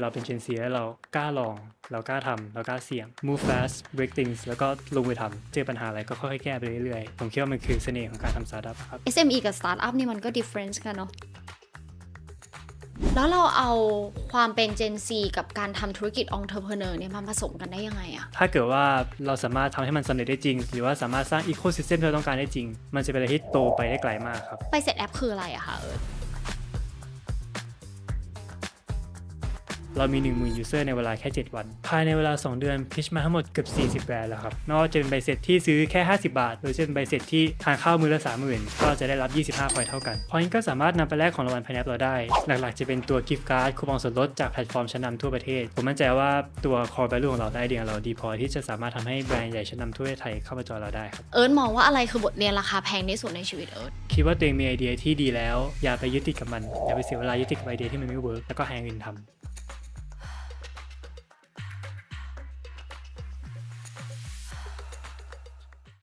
เราเป็น Gen Z แล้วเรากล้าลอง เรากล้าทำเรากล้าเสี่ยง move fast break things แล้วก็ลงมือทำเจอปัญหาอะไรก็ค่อยๆแก้ไปเรื่อยๆ ผมคิดว่ามันคือเสน่ห์ของการทำสตาร์ทอัพครับ SME กับ Startup นี่มันก็ difference กันเนาะแล้วเราเอาความเป็น Gen Z กับการทำธุรกิจ entrepreneur เนี่ยมาผสมกันได้ยังไงอะถ้าเกิดว่าเราสามารถทำให้มันสำเร็จได้จริง หรือว่าสามารถสร้าง ecosystem ที่เราต้องการได้จริง มันจะเป็นอะไรที่โตไปได้ไกลมากครับ ไปเสร็จแอปคืออะไรอะคะเอิร์ เรามี 1 0,000 user ในเวลาแค่ 7 วัน ภายในเวลา 2 เดือนพิชมาทั้งหมดเกือบ 40 แบรนด์แล้วครับ ไม่ว่าจะเป็นใบเสร็จที่ซื้อแค่ 50 บาท หรือจะเป็นใบเสร็จที่ทานข้าวมือละ 30,000 ก็จะได้รับ 25พอยต์เท่ากันพอยต์ก็สามารถนำไปแลกของรางวัลภายในแอปเราได้ หลักๆ จะเป็นตัวกิฟต์การ์ดคูปองส่วนลดจากแพลตฟอร์มชั้นนำทั่วประเทศ ผมมั่นใจว่าตัว core value ของเราได้เดียงเราดีพอที่จะสามารถทำให้แบรนด์ใหญ่ชั้นนำทั่วประเทศไทยเข้ามาจอยเราได้ครับเอิร์ธมองว่าอะไรคือบทเรียนราคาแพงที่สุดในชีวิตเอิร์ธคิดว่าตัวเองมีไอเดียที่ดีแล้ว อย่าไปยึดติดกับมันอย่าไปเสียเวลายึดติดกับไอเดียที่มันไม่เวิร์กแล้วก็หาอย่างอื่นทำ